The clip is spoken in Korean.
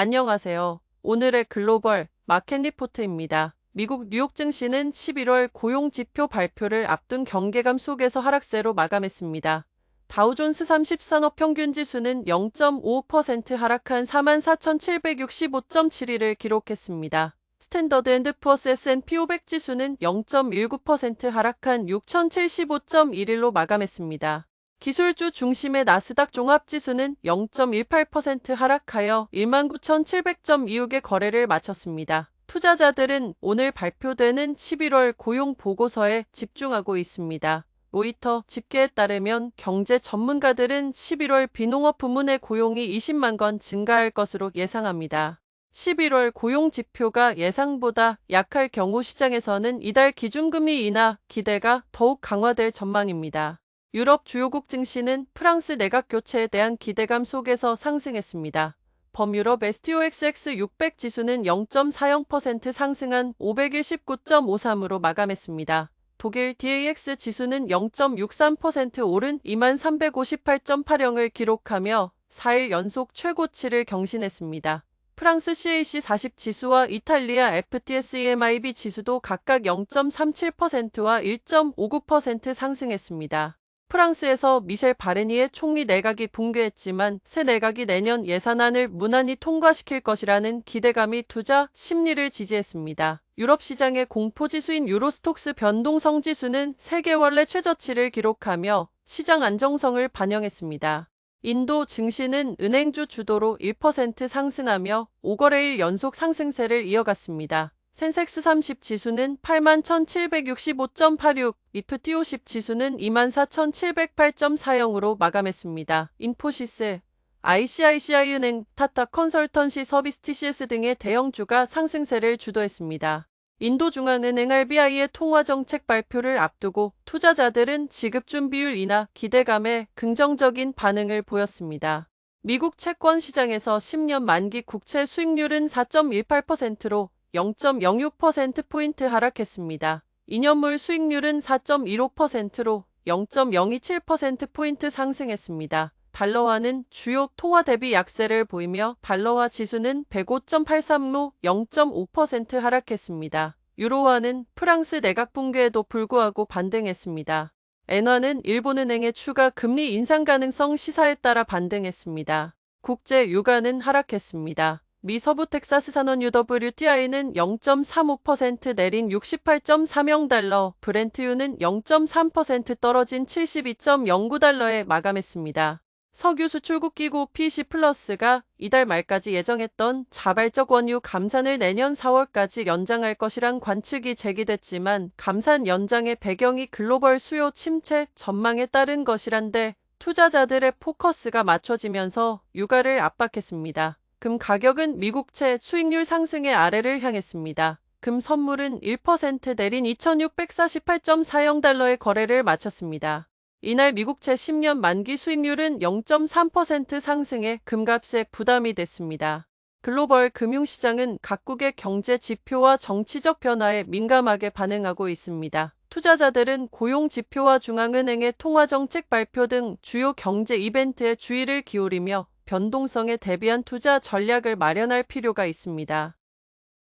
안녕하세요. 오늘의 글로벌 마켓 리포트입니다. 미국 뉴욕 증시는 11월 고용 지표 발표를 앞둔 경계감 속에서 하락세로 마감했습니다. 다우존스 30 산업 평균 지수는 0.5% 하락한 44,765.71을 기록했습니다. 스탠더드 앤드 푸어스 S&P 500 지수는 0.19% 하락한 6,075.11로 마감했습니다. 기술주 중심의 나스닥 종합지수는 0.18% 하락하여 19,700.26의 거래를 마쳤습니다. 투자자들은 오늘 발표되는 11월 고용 보고서에 집중하고 있습니다. 로이터 집계에 따르면 경제 전문가들은 11월 비농업 부문의 고용이 20만 건 증가할 것으로 예상합니다. 11월 고용 지표가 예상보다 약할 경우 시장에서는 이달 기준금리 인하 기대가 더욱 강화될 전망입니다. 유럽 주요국 증시는 프랑스 내각 교체에 대한 기대감 속에서 상승했습니다. 범유럽 STOXX 600 지수는 0.40% 상승한 519.53으로 마감했습니다. 독일 DAX 지수는 0.63% 오른 2358.80을 기록하며 4일 연속 최고치를 경신했습니다. 프랑스 CAC 40 지수와 이탈리아 FTSE MIB 지수도 각각 0.37%와 1.59% 상승했습니다. 프랑스에서 미셸 바레니의 총리 내각이 붕괴했지만 새 내각이 내년 예산안을 무난히 통과시킬 것이라는 기대감이 투자 심리를 지지했습니다. 유럽 시장의 공포지수인 유로스톡스 변동성 지수는 세계 원래 최저치를 기록하며 시장 안정성을 반영했습니다. 인도 증시는 은행주 주도로 1% 상승하며 5거래일 연속 상승세를 이어갔습니다. 센섹스 30 지수는 81,765.86, 이프티 50 지수는 24,708.40으로 마감했습니다. 인포시스, ICICI은행, 타타 컨설턴시 서비스 TCS 등의 대형주가 상승세를 주도했습니다. 인도중앙은행 RBI의 통화정책 발표를 앞두고 투자자들은 지급준비율 인하 기대감에 긍정적인 반응을 보였습니다. 미국 채권 시장에서 10년 만기 국채 수익률은 4.18%로 0.06%포인트 하락했습니다. 2년물 수익률은 4.15%로 0.027%포인트 상승했습니다. 달러화는 주요 통화 대비 약세를 보이며 달러화 지수는 105.83로 0.5% 하락했습니다. 유로화는 프랑스 내각 붕괴에도 불구하고 반등했습니다. 엔화는 일본은행의 추가 금리 인상 가능성 시사에 따라 반등했습니다. 국제 유가는 하락했습니다. 미 서부 텍사스 산원 UWTI는 0.35% 내린 68.30달러, 브렌트유는 0.3% 떨어진 72.09달러에 마감했습니다. 석유 수출국 기구 PC 플러스가 이달 말까지 예정했던 자발적 원유 감산을 내년 4월까지 연장할 것이란 관측이 제기됐지만 감산 연장의 배경이 글로벌 수요 침체 전망에 따른 것이란데 투자자들의 포커스가 맞춰지면서 유가를 압박했습니다. 금 가격은 미국채 수익률 상승의 아래를 향했습니다. 금 선물은 1% 내린 2648.40달러의 거래를 마쳤습니다. 이날 미국채 10년 만기 수익률은 0.3% 상승해 금값에 부담이 됐습니다. 글로벌 금융시장은 각국의 경제 지표와 정치적 변화에 민감하게 반응하고 있습니다. 투자자들은 고용 지표와 중앙은행의 통화 정책 발표 등 주요 경제 이벤트에 주의를 기울이며 변동성에 대비한 투자 전략을 마련할 필요가 있습니다.